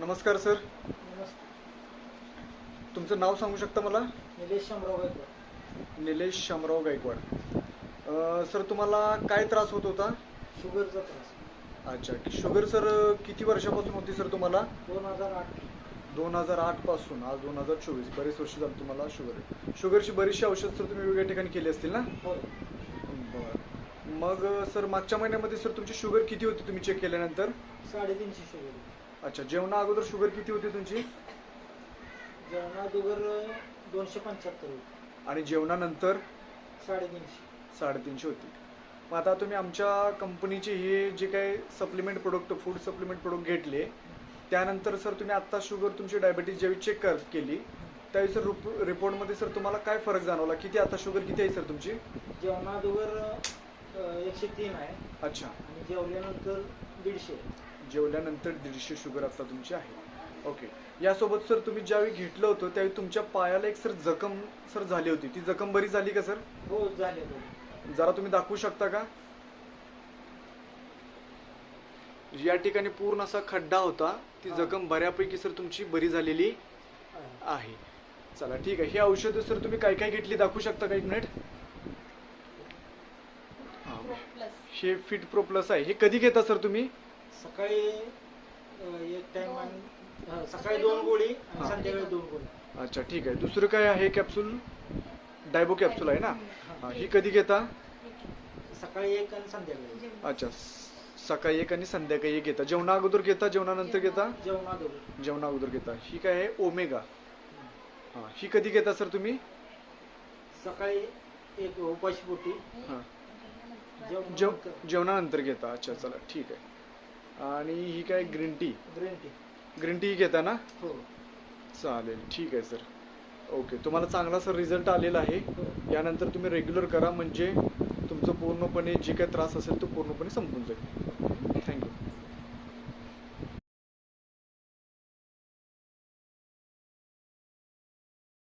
नमस्कार सर. तुमचं नाव सांगू शकता मला? निलेश शामराव गायकवाड. निलेश शामराव गायकवाड. सर तुम्हाला काय त्रास होत होता? शुगरचा त्रास. अच्छा शुगर सर किती वर्षापासून होती सर तुम्हाला? दोन हजार आठ. दोन हजार आठपासून. आज दोन हजार चोवीस. बरेच वर्ष झालं तुम्हाला शुगर शुगरची बरीचशी औषध सर तुम्ही वेगळ्या ठिकाणी केली असतील ना? बरं. मग सर मागच्या महिन्यामध्ये सर तुमची शुगर किती होती तुम्ही चेक केल्यानंतर? साडेतीनशे शुगर अच्छा जेवणा अगोदर शुगर किती होती तुमची? जेवणा दुगर दोनशे पंच्याहत्तर होती. आणि जेवणानंतर? साडेतीनशे. साडेतीनशे होती. मग आता तुम्ही आमच्या कंपनीचे हे जे काही supplement product food supplement product घेतले त्यानंतर सर तुम्ही आत्ता शुगर तुमची डायबिटीज ज्यावेळी चेक कर केली त्यावेळी सर रुप- रिपोर्टमध्ये सर तुम्हाला काय फरक जाणवला? किती आता शुगर किती आहे सर तुमची? जेवणा दुगर एकशे तीन आहे. अच्छा. आणि जेवल्यानंतर दीडशे. जेवल्यानंतर दीडशे शुगर आता तुमची आहे. ओके यासोबत सर तुम्ही ज्यावेळी घेतलं होतं त्यावेळी तुमच्या पायाला एक सर जखम सर झाली होती. ती जखम बरी झाली का सर हो झाले जरा तुम्ही दाखवू शकता का? या ठिकाणी पूर्ण असा खड्डा होता. ती. जखम बऱ्यापैकी सर तुमची बरी झालेली आहे. चला ठीक आहे. ही औषधं सर तुम्ही काय काय घेतली दाखवू शकता का एक मिनिट हा. हे फिट प्रो प्लस आहे. हे कधी घेता सर तुम्ही? सकाळी एक टाइम आणि हा, सकाळी दोन गोळी आणि हा. संध्याकाळी दोन गोळी. अच्छा ठीक आहे. दुसरं काय आहे कॅप्सूल डायबो कॅप्सूल आहे ना? हा, ही कधी घेता? सकाळी एक आणि संध्याकाळी अच्छा स- सकाळी एक आणि संध्याकाळी एक घेता. जेवणा अगोदर घेता जेवणानंतर घेता? जेवणा जेवणा अगोदर घेता. ही काय आहे? ओमेगा हा ही कधी घेता सर तुम्ही? सकाळी एक उपाशी पोटी. हा. जेवण जेव जेवणानंतर घेता. अच्छा चला ठीक आहे. आणि ही काय green tea? Green tea. Green tea घेता ना हो. चालेल. ठीक आहे सर. ओके. तुम्हाला चांगला सर रिझल्ट आलेला आहे. हो. यानंतर तुम्ही रेग्युलर करा. म्हणजे तुमचं पूर्णपणे जे काही त्रास असेल तो पूर्णपणे संपून जाईल. थँक्यू.